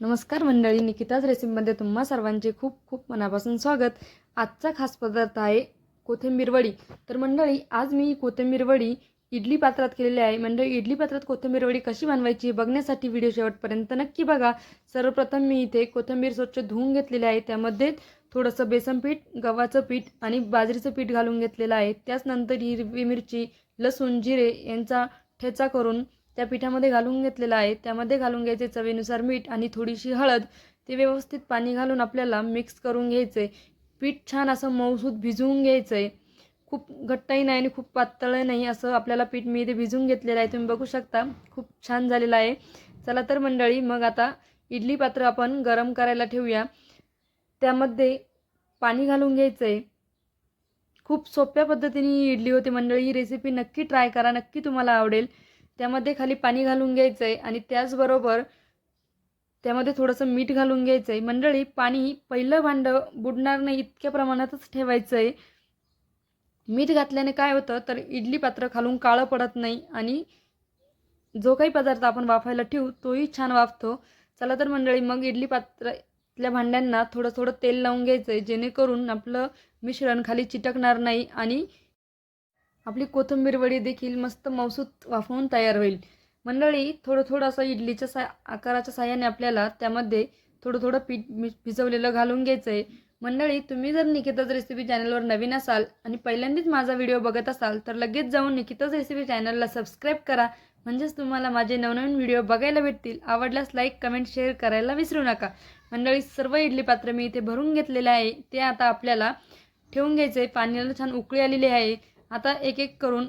नमस्कार मंडळी निकिताज रेसिपीमध्ये तुम्हा सर्वांचे खूप खूप मनापासून स्वागत. आजचा खास पदार्थ आहे कोथिंबीर वडी. तर मंडळी आज मी कोथिंबीर वडी इडली पात्रात केलेली आहे. मंडळी इडली पात्रात कोथिंबीर वडी कशी बनवायची हे बघण्यासाठी व्हिडिओ शेवटपर्यंत नक्की बघा. सर्वप्रथम मी इथे कोथिंबीर स्वच्छ धुवून घेतलेली आहे. त्यामध्ये थोडंसं बेसन पीठ गव्हाचं पीठ आणि बाजरीचं पीठ घालून घेतलेलं आहे. त्याचनंतर हिरवी मिरची लसूण जिरे यांचा ठेचा करून त्या पिठामध्ये घालून घेतलेलं आहे. त्यामध्ये घालून घ्यायचे चवीनुसार मीठ आणि थोडीशी हळद. ते व्यवस्थित पाणी घालून आपल्याला मिक्स करून घ्यायचं. आहे पीठ छान असं मऊसूत भिजवून घ्यायचं आहे खूप घट्टही नाही आणि खूप पातळही नाही असं आपल्याला पीठ मी इथे भिजवून घेतलेलं आहे. तुम्ही बघू शकता खूप छान झालेलं आहे. चला तर मंडळी मग आता इडली पात्र आपण गरम करायला ठेवूया. त्यामध्ये पाणी घालून घ्यायचं आहे खूप सोप्या पद्धतीने ही इडली होते मंडळी. ही रेसिपी नक्की ट्राय करा. नक्की तुम्हाला आवडेल. त्यामध्ये खाली पाणी घालून घ्यायचं आहे आणि त्याचबरोबर त्यामध्ये थोडंसं मीठ घालून घ्यायचं आहे मंडळी पाणी पहिलं भांडं बुडणार नाही इतक्या प्रमाणातच ठेवायचं आहे मीठ घातल्याने काय होतं तर इडली पात्र खालून काळं पडत नाही आणि जो काही पदार्थ आपण वाफायला ठेवू तोही छान वाफतो. चला तर मंडळी मग इडली पात्रातल्या भांड्यांना थोडं थोडं तेल लावून घ्यायचं आहे जेणेकरून आपलं मिश्रण खाली चिटकणार नाही आणि आपली कोथिंबीर वडी देखील मस्त मौसूत वाफवून तयार होईल. मंडळी थोडं थोडं असं इडलीच्या सा आकाराच्या साह्याने आपल्याला त्यामध्ये थोडं थोडं पीठ भिजवलेलं घालून घ्यायचं आहे मंडळी तुम्ही जर निकिताच रेसिपी चॅनलवर नवीन असाल आणि पहिल्यांदाच माझा व्हिडिओ बघत असाल तर लगेच जाऊन निकिताच रेसिपी चॅनलला सबस्क्राईब करा. म्हणजेच तुम्हाला माझे नवनवीन व्हिडिओ बघायला भेटतील. आवडल्यास लाईक कमेंट शेअर करायला विसरू नका. मंडळी सर्व इडली पात्र मी इथे भरून घेतलेले आहे. ते आता आपल्याला ठेवून घ्यायचं आहे पाण्याला छान उकळी आलेली आहे. आता एक एक करून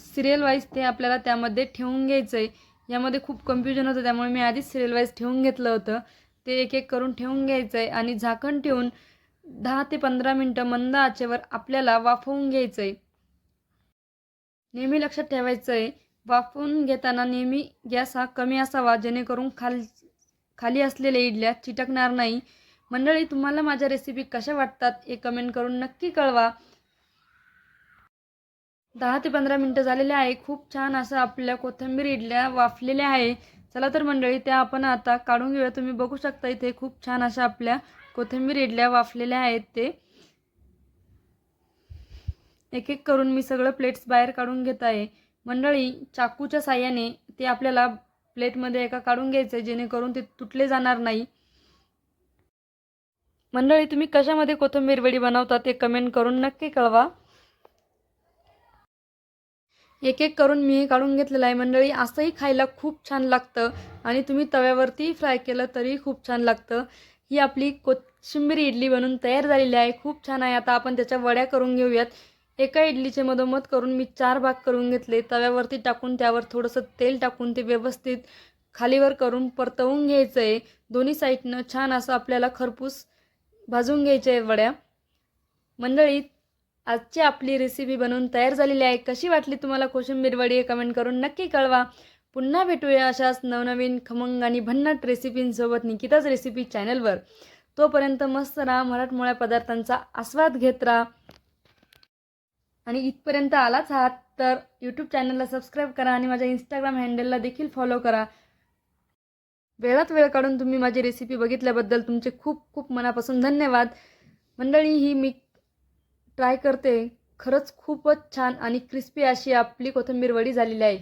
सिरियल वाईज ते आपल्याला त्यामध्ये ठेवून घ्यायचं आहे यामध्ये खूप कन्फ्युजन होतं त्यामुळे मी आधीच सिरियल वाईज ठेवून घेतलं होतं. ते एक एक करून ठेवून घ्यायचं आहे आणि झाकण ठेवून दहा ते पंधरा मिनटं मंद आचेवर आपल्याला वाफवून घ्यायचं आहे नेहमी लक्षात ठेवायचं आहे वाफवून घेताना नेहमी गॅस हा कमी असावा जेणेकरून खाल खाली असलेल्या इडल्या चिटकणार नाही. मंडळी तुम्हाला माझ्या रेसिपी कशा वाटतात हे कमेंट करून नक्की कळवा. दहा ते पंधरा मिनटं झालेले आहे. खूप छान असं आपल्या कोथिंबीर इडल्या वाफलेल्या आहे. चला तर मंडळी त्या आपण आता काढून घेऊया. तुम्ही बघू शकता इथे खूप छान अशा आपल्या कोथिंबीर इडल्या वाफलेल्या आहेत ते. एक एक करून मी सगळं प्लेट्स बाहेर काढून घेत आहे. मंडळी चाकूच्या साह्याने ते आपल्याला प्लेटमध्ये एका काढून घ्यायचं आहे जेणेकरून ते तुटले जाणार नाही. मंडळी तुम्ही कशामध्ये कोथिंबीर वडी बनवता ते कमेंट करून नक्की कळवा. एक एक करून मी काढून घेतलेलं आहे. मंडळी असंही खायला खूप छान लागतं आणि तुम्ही तव्यावरती फ्राय केलं तरी खूप छान लागतं. ही आपली कोथिंबीर इडली बनून तयार झालेली आहे. खूप छान आहे. आता आपण त्याच्या वड्या करून घेऊयात. एका इडलीचे मधोमध करून मी चार भाग करून घेतले. तव्यावरती टाकून त्यावर थोडंसं तेल टाकून ते व्यवस्थित खालीवर करून परतवून घ्यायचं आहे दोन्ही साईडनं छान असं आपल्याला खरपूस भाजून घ्यायचे आहे वड्या. मंडळीत आजची आपली रेसिपी बनवून तयार झालेली आहे. कशी वाटली तुम्हाला कोशिंबीर वडी कमेंट करून नक्की कळवा. पुन्हा भेटूया अशाच नवनवीन खमंग आणि भन्नाट रेसिपींसोबत निकिताच रेसिपी चॅनलवर तोपर्यंत मस्त राहा मराठमोळ्या पदार्थांचा आस्वाद घेत राहा. आणि इथपर्यंत आलाच आहात तर यूट्यूब चॅनलला सबस्क्राईब करा आणि माझ्या इंस्टाग्राम हँडलला देखील फॉलो करा. वेळात वेळ काढून तुम्ही माझी रेसिपी बघितल्याबद्दल तुमचे खूप खूप मनापासून धन्यवाद. मंडळी ही मी ट्राय करते. खरंच खूपच छान आणि क्रिस्पी अशी आपली कोथिंबीर वडी झालेली आहे.